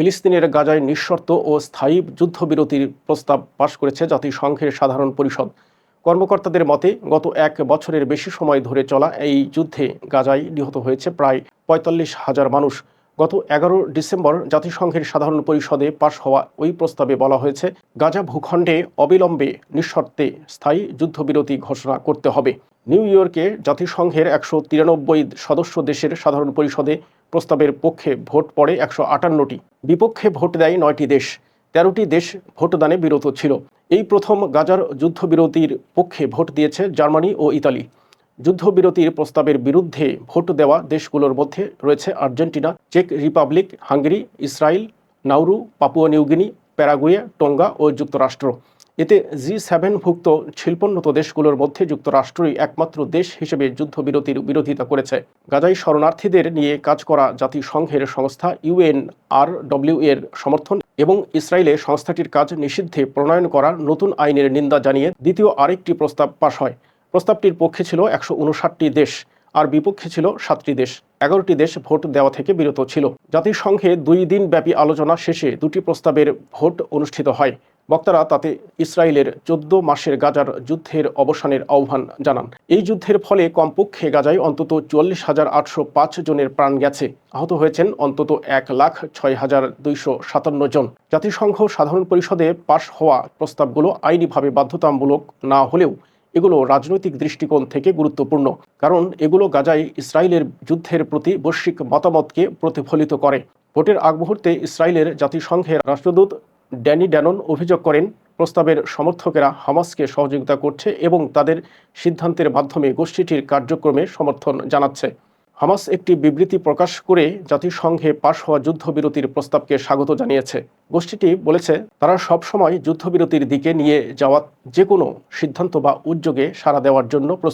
ফিলিস্তিনের গাজায় নিঃশর্ত ও স্থায়ী যুদ্ধবিরতির প্রস্তাব পাশ করেছে জাতিসংঘের সাধারণ পরিষদ। কর্মকর্তাদের মতে, গত এক বছরের বেশি সময় ধরে চলা এই যুদ্ধে গাজায় নিহত হয়েছে প্রায় পঁয়তাল্লিশ হাজার মানুষ। গত এগারো ডিসেম্বর জাতিসংঘের সাধারণ পরিষদে পাশ হওয়া ওই প্রস্তাবে বলা হয়েছে, গাজা ভূখণ্ডে অবিলম্বে নিঃশর্তে স্থায়ী যুদ্ধবিরতি ঘোষণা করতে হবে। নিউ ইয়র্কে জাতিসংঘের একশো তিরানব্বই সদস্য দেশের সাধারণ পরিষদে প্রস্তাবের পক্ষে ভোট পড়ে একশো আটান্নটি। বিপক্ষে ভোট দেয় নয়টি দেশ। তেরোটি দেশ ভোটদানে বিরত ছিল। এই প্রথম গাজার যুদ্ধবিরতির পক্ষে ভোট দিয়েছে জার্মানি ও ইতালি। যুদ্ধবিরতির প্রস্তাবের বিরুদ্ধে ভোট দেওয়া দেশগুলোর মধ্যে রয়েছে Argentina, check Republic, Hungary, Israel, Nauru, Papua New Guinea Paraguay, Tonga ও যুক্তরাষ্ট্র। এতে জি সেভেনভুক্ত শিল্পোন্নত দেশগুলোর মধ্যে যুক্তরাষ্ট্রই একমাত্র দেশ হিসেবে যুদ্ধবিরতির বিরোধিতা করেছে। গাজায় শরণার্থীদের নিয়ে কাজ করা জাতিসংঘের সংস্থা ইউএন আর ডব্লিউ এর সমর্থন এবং ইসরায়েলে সংস্থাটির কাজ নিষিদ্ধে প্রণয়ন করার নতুন আইনের নিন্দা জানিয়ে দ্বিতীয় আরেকটি প্রস্তাব পাশ হয়। প্রস্তাবটির পক্ষে ছিল একশো দেশ, আর বিপক্ষে ছিল সাতটি দেশ। এগারোটি দেশ ভোট দেওয়া থেকে বিরত ছিল। জাতিসংঘে দুই দিন ব্যাপী আলোচনা শেষে দুটি প্রস্তাবের ভোট অনুষ্ঠিত হয়। বক্তারা তাতে ইসরায়েলের চোদ্দ মাসের গাজার যুদ্ধের অবসানের আহ্বান জানান। এই যুদ্ধের ফলে কমপক্ষে গাজায় অন্তত চুয়াল্লিশ হাজার আটশো পাঁচ জনের প্রাণ গেছে। আহত হয়েছেন অন্তত এক লাখ ছয় হাজার দুইশো সাতান্ন জন। জাতিসংঘ সাধারণ পরিষদে পাশ হওয়া প্রস্তাবগুলো আইনিভাবে বাধ্যতামূলক না হলেও এগুলো রাজনৈতিক দৃষ্টিকোণ থেকে গুরুত্বপূর্ণ, কারণ এগুলো গাজায় ইসরায়েলের যুদ্ধের প্রতি বৈশ্বিক মতামতকে প্রতিফলিত করে। ভোটের আগ মুহূর্তে ইসরায়েলের জাতিসংঘের রাষ্ট্রদূত ড্যানি ড্যানন অভিযোগ করেন, প্রস্তাবের সমর্থকেরা হামাসকে সহযোগিতা করছে এবং তাদের সিদ্ধান্তের মাধ্যমে গোষ্ঠীটির কার্যক্রমে সমর্থন জানাচ্ছে। হামাস একটি বিবৃতি প্রকাশ করে জাতিসংঘে পাশ হওয়া যুদ্ধবিরতির প্রস্তাবকে স্বাগত জানিয়েছে। গোষ্ঠীটি বলেছে, তারা সবসময় যুদ্ধবিরতির দিকে নিয়ে যাওয়া যে কোনো সিদ্ধান্ত বা উদ্যোগে সাড়া দেওয়ার জন্য প্রস্তুত।